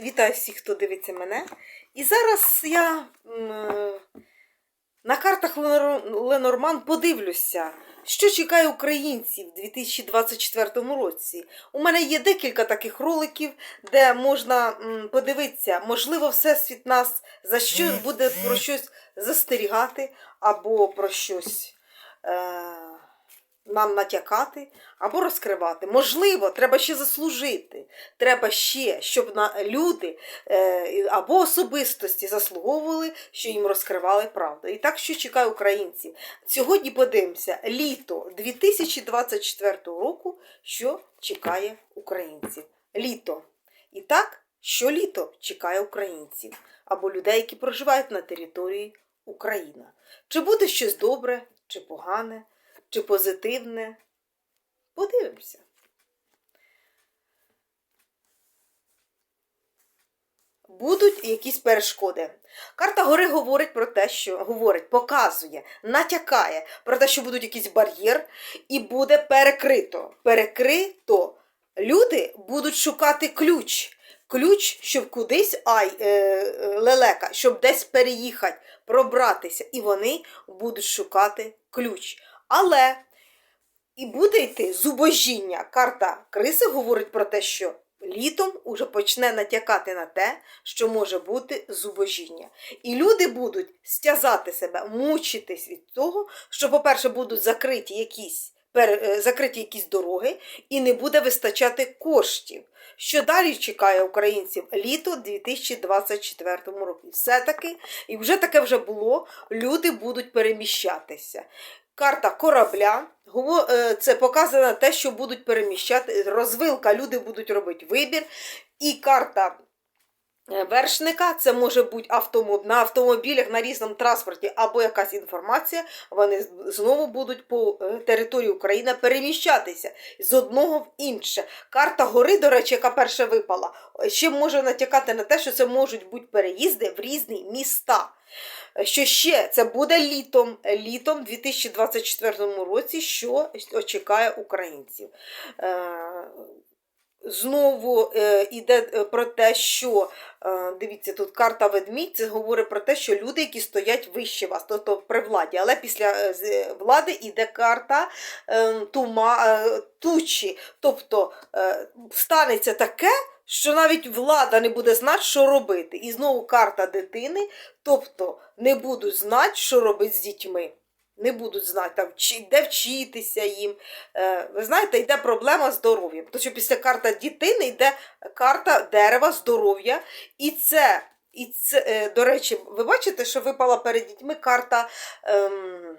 Вітаю всіх, хто дивиться мене. І зараз я на картах Ленорман подивлюся, що чекає українців у 2024 році. У мене є декілька таких роликів, де можна подивитися, можливо, Всесвіт нас за що буде про щось застерігати або про щось. Е- нам натякати або розкривати. Можливо, треба ще заслужити. Треба ще, щоб на люди е, або особистості заслуговували, що їм розкривали правду. І так, що чекає українців. Сьогодні подивимося літо 2024 року, що чекає українців. Літо. І так, що літо чекає українців або людей, які проживають на території України. Чи буде щось добре, чи погане, чи позитивне? Подивимося. Будуть якісь перешкоди. Карта гори говорить про те, що говорить, показує, натякає про те, що будуть якісь бар'єр, і буде перекрито. Перекрито. Люди будуть шукати ключ. Ключ, щоб кудись ай, е, е, лелека, щоб десь переїхати, пробратися. І вони будуть шукати ключ. Але і буде йти зубожіння. Карта криси говорить про те, що літом уже почне натякати на те, що може бути зубожіння. І люди будуть стязати себе, мучитись від того, що, по-перше, будуть закриті якісь, е, закриті якісь дороги і не буде вистачати коштів. Що далі чекає українців літо 2024 року? Все-таки, і вже таке вже було, люди будуть переміщатися. Карта корабля. е, Це показано те, що будуть переміщати розвилка, люди будуть робити вибір. І карта вершника це може бути автомоб... на автомобілях, на різному транспорті або якась інформація. Вони знову будуть по е, території України переміщатися з одного в інше. Карта гори, до речі, яка перша випала, ще може натякати на те, що це можуть бути переїзди в різні міста. Що ще це буде літом, літом 2024 році, що чекає українців. Е, Знову е, йде про те, що е, дивіться, тут карта ведмідь, говорить про те, що люди, які стоять вище вас, тобто при владі, але після е, влади йде карта е, тума, е, тучі. Тобто е, станеться таке, що навіть влада не буде знати, що робити. І знову карта дитини, тобто не будуть знати, що робити з дітьми. Не будуть знати, там, де вчитися їм. Е, ви знаєте, йде проблема з здоров'ям. Тому що після карта дитини йде карта дерева, здоров'я. І це, і це е, до речі, ви бачите, що випала перед дітьми карта. Ем,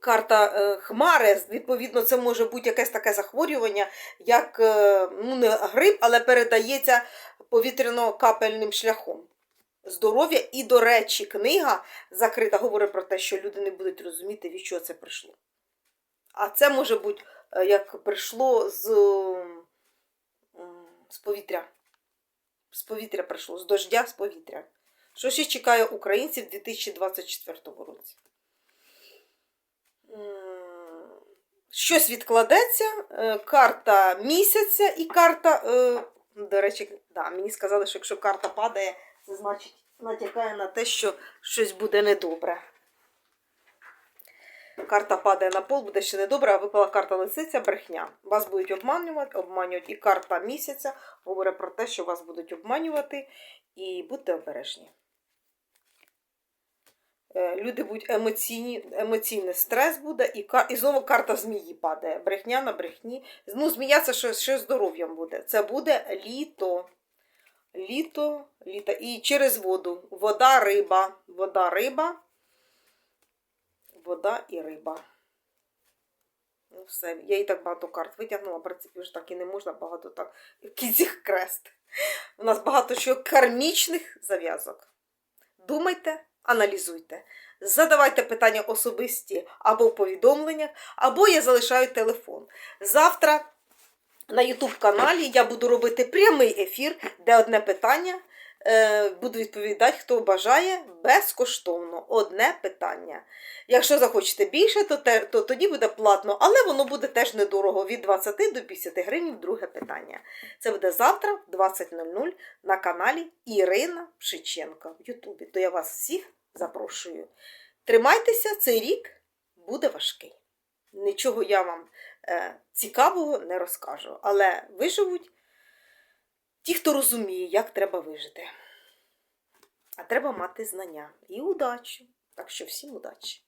Карта е, хмари, відповідно, це може бути якесь таке захворювання, як ну, не грип, але передається повітряно-капельним шляхом. Здоров'я і, до речі, книга закрита говорить про те, що люди не будуть розуміти, від чого це прийшло. А це може бути, е, як прийшло з, з повітря. З повітря прийшло, з дождя, з повітря. Що ще чекає українців у 2024 році? Щось відкладеться, е, карта місяця і карта. е, До речі, да, мені сказали, що якщо карта падає, це значить натякає на те, що щось буде недобре. Карта падає на пол, буде ще недобре, а випала карта лисиця, брехня. Вас будуть обманювати, обманювати. І карта місяця говорить про те, що вас будуть обманювати, і будьте обережні. Е, Люди будуть емоційні, емоційний стрес буде, і, і знову карта змії падає. Брехня на брехні. Ну, змія це що, що здоров'ям буде. Це буде літо. Літо, літо. І через воду. Вода, риба. Вода, риба. Вода і риба. Ну, все. Я і так багато карт витягнула, в принципі, вже так і не можна багато так. Кінцях крест. У нас багато що кармічних зав'язок. Думайте, аналізуйте. Задавайте питання особисті або в повідомленнях, або я залишаю телефон. Завтра на YouTube каналі я буду робити прямий ефір, де одне питання е, буду відповідати, хто бажає безкоштовно. Одне питання. Якщо захочете більше, то, те, то тоді буде платно, але воно буде теж недорого від 20 до 50 гривень. Друге питання. Це буде завтра в 20.00 на каналі Ірина Пшиченко в Ютубі. То я вас всіх запрошую. Тримайтеся, цей рік буде важкий. Нічого я вам е, цікавого не розкажу, але виживуть ті, хто розуміє, як треба вижити. А треба мати знання і удачу. Так що всім удачі!